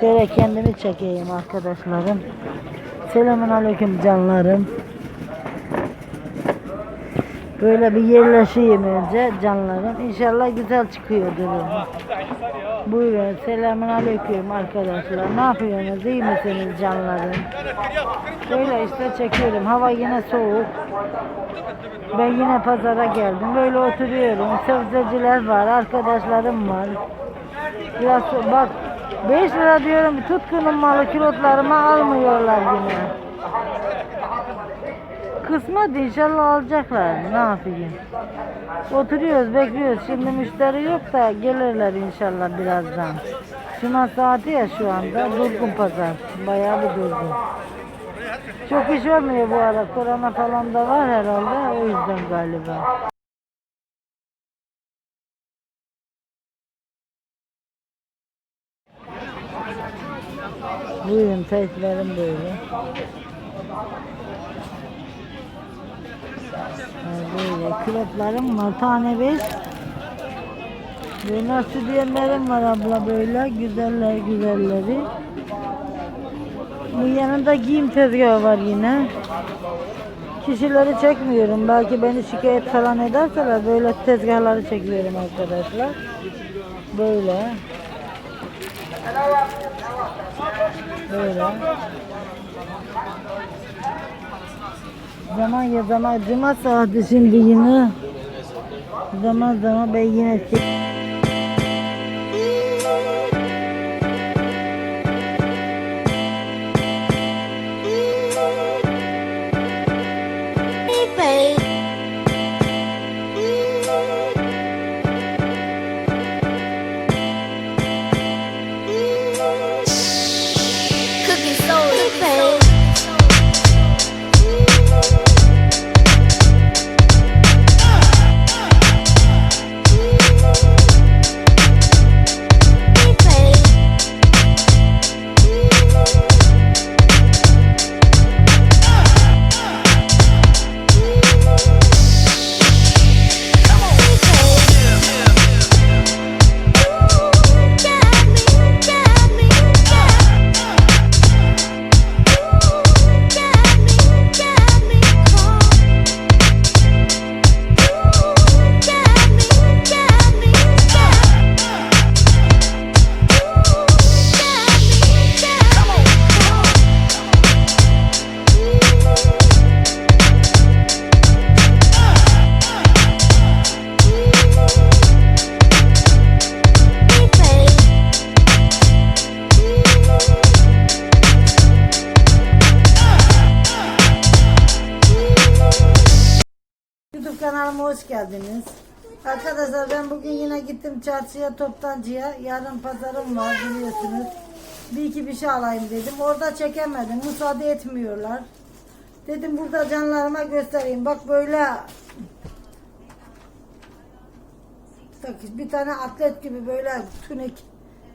Şöyle kendimi çekeyim arkadaşlarım. Selamun aleyküm canlarım. Böyle bir yerleşeyim önce canlarım. İnşallah güzel çıkıyor durum. Buyurun selamun aleyküm arkadaşlar. Ne yapıyorsunuz? İyi misiniz canlarım? Böyle işte çekiyorum. Hava yine soğuk. Ben yine pazara geldim. Böyle oturuyorum. Sebzeciler var, arkadaşlarım var. Biraz bak 5 lira diyorum tutkunun malı kilotlarımı almıyorlar yine. Kısmet inşallah alacaklar. Ne yapayım? Oturuyoruz, bekliyoruz. Şimdi müşteri yok da gelirler inşallah birazdan. Cuma saati ya şu anda. Durgun pazar. Bayağı bir durgun. Çok iş olmuyor bu ara. Korona falan da var herhalde. O yüzden galiba. Buyurun teyitlerim böyle. Böyle kilotlarım var. Tane beş. Böyle sütyenlerim var abla böyle. Güzeller güzelleri. Bu yanında giyim tezgahı var yine. Kişileri çekmiyorum. Belki beni şikayet falan ederseler böyle tezgahları çekiyorum arkadaşlar. Böyle. Böyle. Zaman ya zaman cuma saati şimdi yine. Zaman zaman ben yine çek- geldiniz. Arkadaşlar ben bugün yine gittim çarşıya toptancıya. Yarın pazarım var biliyorsunuz. Bir iki bir şey alayım dedim. Orada çekemedim. Müsaade etmiyorlar. Dedim burada canlarıma göstereyim. Bak böyle bir tane atlet gibi böyle tünik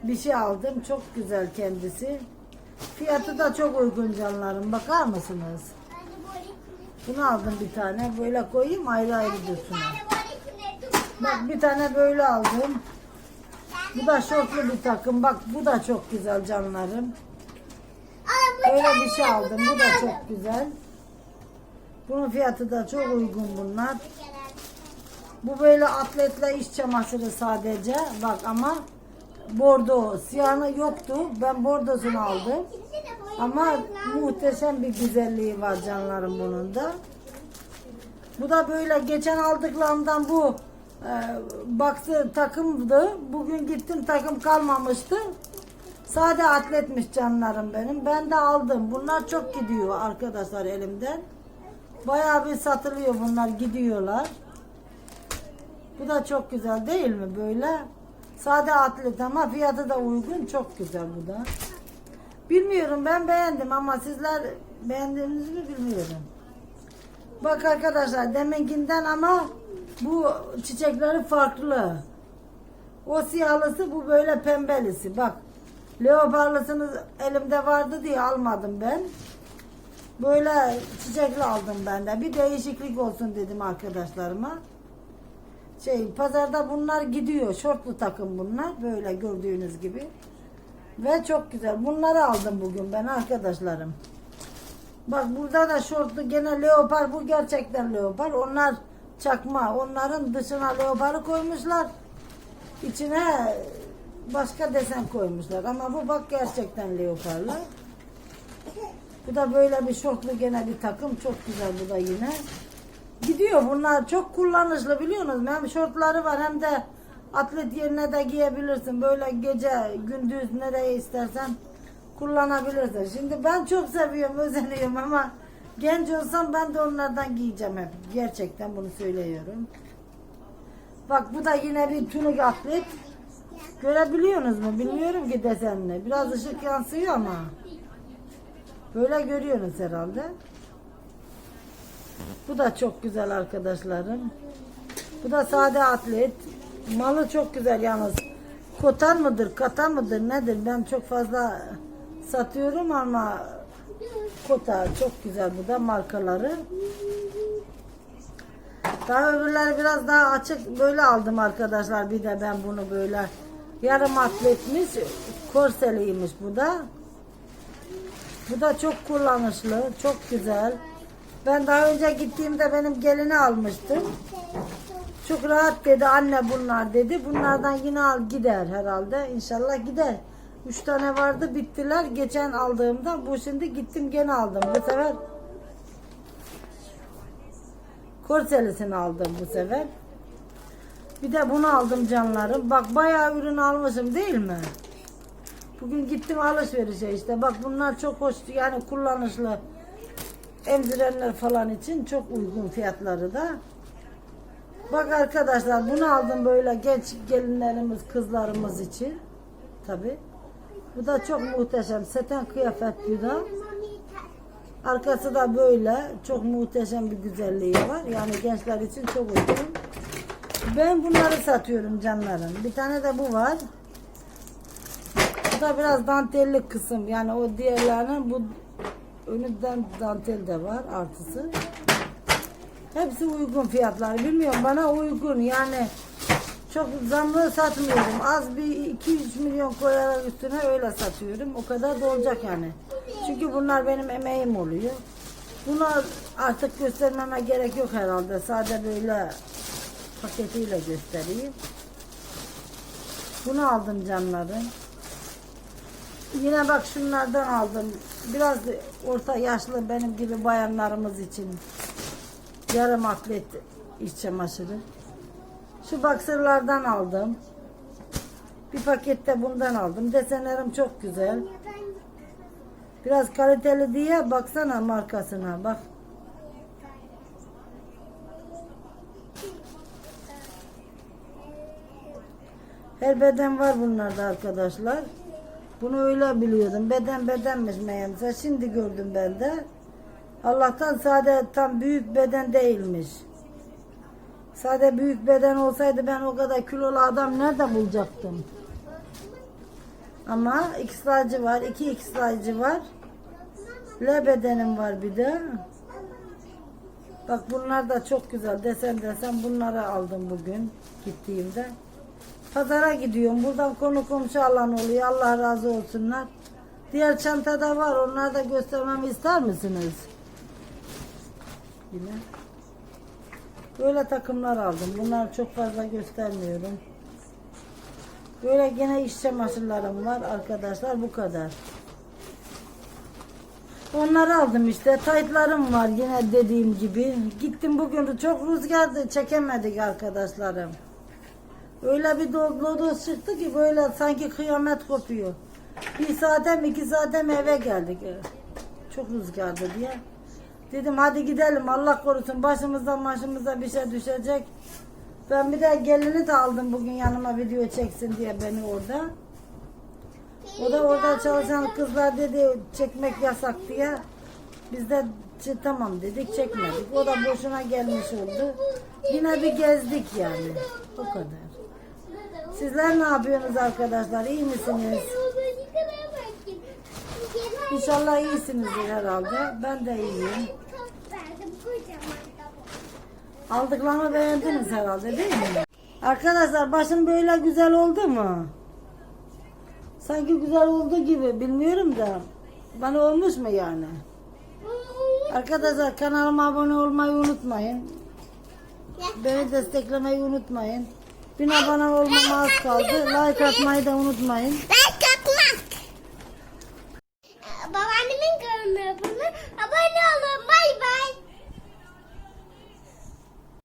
bir şey aldım. Çok güzel kendisi. Fiyatı da çok uygun canlarım. Bakar mısınız? Bunu aldım bir tane. Böyle koyayım ayrı ayrı dursun. Bak bir tane böyle aldım. Bu da şortlu bir takım. Bak bu da çok güzel canlarım. Böyle bir şey aldım. Bu da çok güzel. Bunun fiyatı da çok uygun bunlar. Bu böyle atletle iş çamaşırı sadece. Bak ama bordo. Siyahı yoktu. Ben bordosunu aldım. Ama muhteşem bir güzelliği var canlarım bunun da. Bu da böyle geçen aldıklarımdan bu e, baktı takımdı. Bugün gittim takım kalmamıştı. Sade atletmiş canlarım benim. Ben de aldım. Bunlar çok gidiyor arkadaşlar elimden. Bayağı bir satılıyor bunlar gidiyorlar. Bu da çok güzel değil mi böyle? Sade atlet ama fiyatı da uygun. Çok güzel bu da. Bilmiyorum ben beğendim ama sizler beğendiniz mi bilmiyorum. Bak arkadaşlar deminkinden ama bu çiçekleri farklı. O siyahlısı bu böyle pembelisi. Bak leoparlısını elimde vardı diye almadım ben. Böyle çiçekli aldım ben de. Bir değişiklik olsun dedim arkadaşlarıma. Şey pazarda bunlar gidiyor. Şortlu takım bunlar. Böyle gördüğünüz gibi. Ve çok güzel. Bunları aldım bugün ben arkadaşlarım. Bak burada da şortlu gene leopar. Bu gerçekten leopar. Onlar çakma. Onların dışına leoparı koymuşlar. İçine başka desen koymuşlar. Ama bu bak gerçekten leoparlı. Bu da böyle bir şortlu gene bir takım. Çok güzel bu da yine. Gidiyor bunlar çok kullanışlı biliyorsunuz. Hem şortları var hem de atlet yerine de giyebilirsin. Böyle gece gündüz nereye istersen kullanabilirsin. Şimdi ben çok seviyorum, özeniyorum ama genç olsam ben de onlardan giyeceğim hep. Gerçekten bunu söylüyorum. Bak bu da yine bir tunik atlet. Görebiliyorsunuz mu? Bilmiyorum ki desenini. Biraz ışık yansıyor ama. Böyle görüyorsunuz herhalde. Bu da çok güzel arkadaşlarım. Bu da sade atlet. Malı çok güzel yalnız. Kotan mıdır, katan mıdır nedir? Ben çok fazla satıyorum ama kota çok güzel bu da markaları. Daha öbürleri biraz daha açık böyle aldım arkadaşlar. Bir de ben bunu böyle yarım atletmiş, korseliymiş bu da. Bu da çok kullanışlı, çok güzel. Ben daha önce gittiğimde benim gelini almıştım. Çok rahat dedi anne bunlar dedi. Bunlardan yine al gider herhalde. İnşallah gider. Üç tane vardı bittiler. Geçen aldığımda bu şimdi gittim gene aldım. Bu sefer korselisini aldım bu sefer. Bir de bunu aldım canlarım. Bak bayağı ürün almışım değil mi? Bugün gittim alışverişe işte. Bak bunlar çok hoş yani kullanışlı. Emzirenler falan için çok uygun fiyatları da. Bak arkadaşlar bunu aldım böyle genç gelinlerimiz, kızlarımız için. Tabi. Bu da çok muhteşem. Seten kıyafet bu da. Arkası da böyle. Çok muhteşem bir güzelliği var. Yani gençler için çok uygun. Ben bunları satıyorum canlarım. Bir tane de bu var. Bu da biraz dantelli kısım. Yani o diğerlerinin bu önünden dantel de var artısı. Hepsi uygun fiyatlar. Bilmiyorum bana uygun yani çok zamlı satmıyorum. Az bir 2-3 milyon koyarak üstüne öyle satıyorum. O kadar da olacak yani. Çünkü bunlar benim emeğim oluyor. Bunu artık göstermeme gerek yok herhalde. Sadece böyle paketiyle göstereyim. Bunu aldım canlarım. Yine bak şunlardan aldım. Biraz orta yaşlı benim gibi bayanlarımız için. Yarım atlet iç çamaşırı. Şu baksırlardan aldım. Bir pakette bundan aldım. Desenlerim çok güzel. Biraz kaliteli diye baksana markasına bak. Her beden var bunlarda arkadaşlar. Bunu öyle biliyordum. Beden bedenmiş meğerse. Şimdi gördüm ben de. Allah'tan sade tam büyük beden değilmiş. Sade büyük beden olsaydı ben o kadar kilolu adam nerede bulacaktım? Ama X-Large'ı var. iki X-Large'ı var. L bedenim var bir de. Bak bunlar da çok güzel. Desen desen bunları aldım bugün gittiğimde. Pazara gidiyorum. Buradan konu komşu alan oluyor. Allah razı olsunlar. Diğer çantada var. Onları da göstermemi ister misiniz? Yine. Böyle takımlar aldım. Bunlar çok fazla göstermiyorum. Böyle gene iş çamaşırlarım var arkadaşlar. Bu kadar. Onları aldım işte. Taytlarım var yine dediğim gibi. Gittim bugün çok rüzgardı. Çekemedik arkadaşlarım. Öyle bir do- lodos çıktı ki böyle sanki kıyamet kopuyor. Bir saatem iki saatem eve geldik. Çok rüzgardı diye. Dedim hadi gidelim Allah korusun başımızdan başımıza bir şey düşecek. Ben bir de gelini de aldım bugün yanıma video çeksin diye beni orada. O da orada çalışan kızlar dedi çekmek yasak diye. Biz de "Ç- tamam dedik çekmedik. O da boşuna gelmiş oldu. Yine bir gezdik yani. O kadar. Sizler ne yapıyorsunuz arkadaşlar? İyi misiniz? İnşallah iyisinizdir herhalde. Ben de iyiyim. Aldıklarımı beğendiniz herhalde değil mi? Arkadaşlar başım böyle güzel oldu mu? Sanki güzel oldu gibi bilmiyorum da. Bana olmuş mu yani? Arkadaşlar kanalıma abone olmayı unutmayın. Beni desteklemeyi unutmayın. Bin abone olmama az kaldı. Like atmayı da unutmayın.